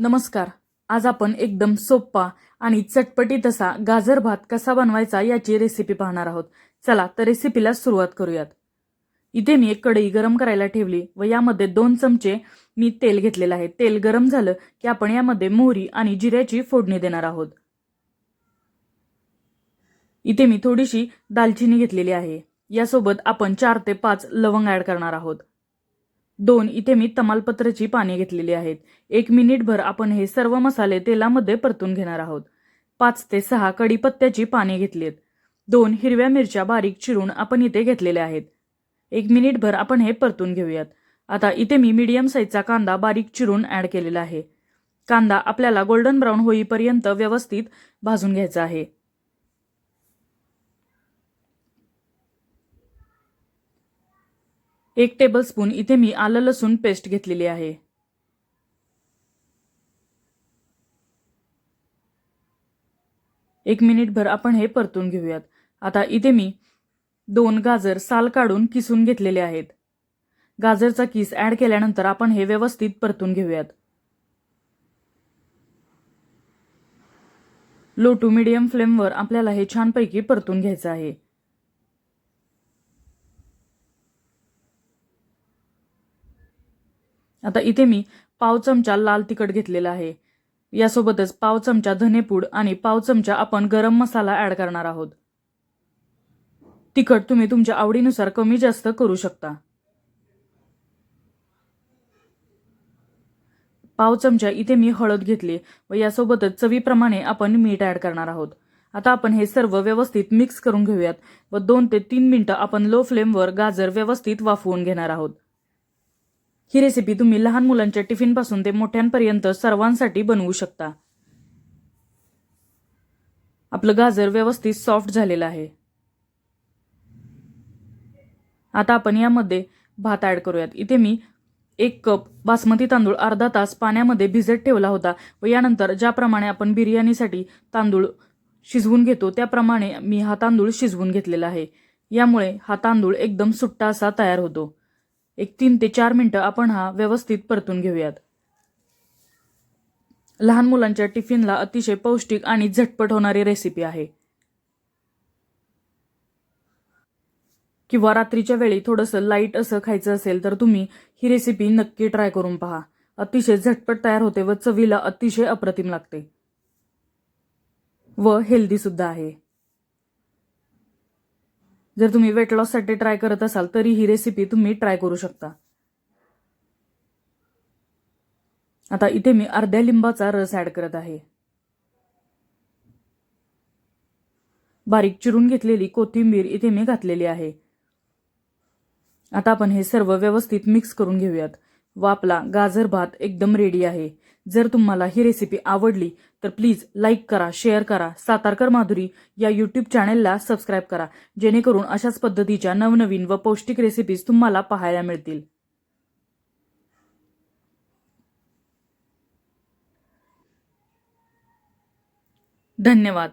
नमस्कार. आज आपण एकदम सोप्पा आणि चटपटीत असा गाजर भात कसा बनवायचा याची रेसिपी पाहणार आहोत. चला तर रेसिपीला सुरुवात करूयात. इथे मी एक कढई गरम करायला ठेवली व यामध्ये दोन चमचे मी तेल घेतलेलं आहे. तेल गरम झालं की आपण यामध्ये मोहरी आणि जिऱ्याची फोडणी देणार आहोत. इथे मी थोडीशी दालचिनी घेतलेली आहे. यासोबत आपण चार ते पाच लवंग ॲड करणार आहोत. दोन इथे मी तमालपत्राची पाने घेतलेली आहेत. एक मिनिटभर आपण हे सर्व मसाले तेलामध्ये परतून घेणार आहोत. पाच ते सहा कढीपत्त्याची पाने घेतली आहेत दोन हिरव्या मिरच्या बारीक चिरून आपण इथे घेतलेल्या आहेत. एक मिनिटभर आपण हे परतून घेऊयात. आता इथे मी मीडियम साईजचा कांदा बारीक चिरून ॲड केलेला आहे. कांदा आपल्याला गोल्डन ब्राऊन होईपर्यंत व्यवस्थित भाजून घ्यायचा आहे. एक टेबलस्पून इथे मी आलं लसूण पेस्ट घेतलेली आहे. एक मिनिटभर आपण हे परतून घेऊयात. आता इथे मी दोन गाजर साल काढून किसून घेतलेले आहेत. गाजरचा किस ॲड केल्यानंतर आपण हे व्यवस्थित परतून घेऊयात. लो टू मिडियम फ्लेमवर आपल्याला हे छानपैकी परतून घ्यायचं आहे. आता इथे मी पाव चमचा लाल तिखट घेतलेला आहे. यासोबतच पाव चमचा धनेपूड आणि पाव चमचा आपण गरम मसाला ॲड करणार आहोत. तिखट तुम्ही तुमच्या आवडीनुसार कमी जास्त करू शकता. पाव चमचा इथे मी हळद घेतली व यासोबतच चवीप्रमाणे आपण मीठ ॲड करणार आहोत. आता आपण हे सर्व व्यवस्थित मिक्स करून घेऊयात व दोन ते तीन मिनटं आपण लो फ्लेमवर गाजर व्यवस्थित वाफवून घेणार आहोत. ही रेसिपी तुम्ही लहान मुलांच्या टिफिनपासून ते मोठ्यांपर्यंत सर्वांसाठी बनवू शकता. आपलं गाजर व्यवस्थित सॉफ्ट झालेलं आहे. आता आपण यामध्ये भात ॲड करूयात. इथे मी एक कप बासमती तांदूळ अर्धा तास पाण्यामध्ये भिजत ठेवला होता व यानंतर ज्याप्रमाणे आपण बिर्याणीसाठी तांदूळ शिजवून घेतो त्याप्रमाणे मी हा तांदूळ शिजवून घेतलेला आहे. यामुळे हा तांदूळ एकदम सुट्टा असा तयार होतो. एक तीन ते चार मिनटं आपण हा व्यवस्थित परतून घेऊयात. लहान मुलांच्या टिफिनला अतिशय पौष्टिक आणि झटपट होणारी रेसिपी आहे. किंवा रात्रीच्या वेळी थोडंसं लाइट असं खायचं असेल तर तुम्ही ही रेसिपी नक्की ट्राय करून पहा. अतिशय झटपट तयार होते व चवीला अतिशय अप्रतिम लागते. व हेल्दी सुद्धा आहे. जर तुम्ही वेट लॉससाठी ट्राय करत असाल तरी ही रेसिपी तुम्ही ट्राय करू शकता. आता इथे मी अर्ध्या लिंबाचा रस ऍड करत आहे. बारीक चिरून घेतलेली कोथिंबीर इथे मी घातलेली आहे. आता आपण हे सर्व व्यवस्थित मिक्स करून घेऊयात. व आपला गाजर भात एकदम रेडी आहे. जर तुम्हाला ही रेसिपी आवडली तर प्लीज लाईक करा शेअर करा. सातारकर माधुरी या यूट्यूब चॅनेलला सबस्क्राईब करा. जेणेकरून अशाच पद्धतीच्या नवनवीन व पौष्टिक रेसिपीज तुम्हाला पाहायला मिळतील. धन्यवाद.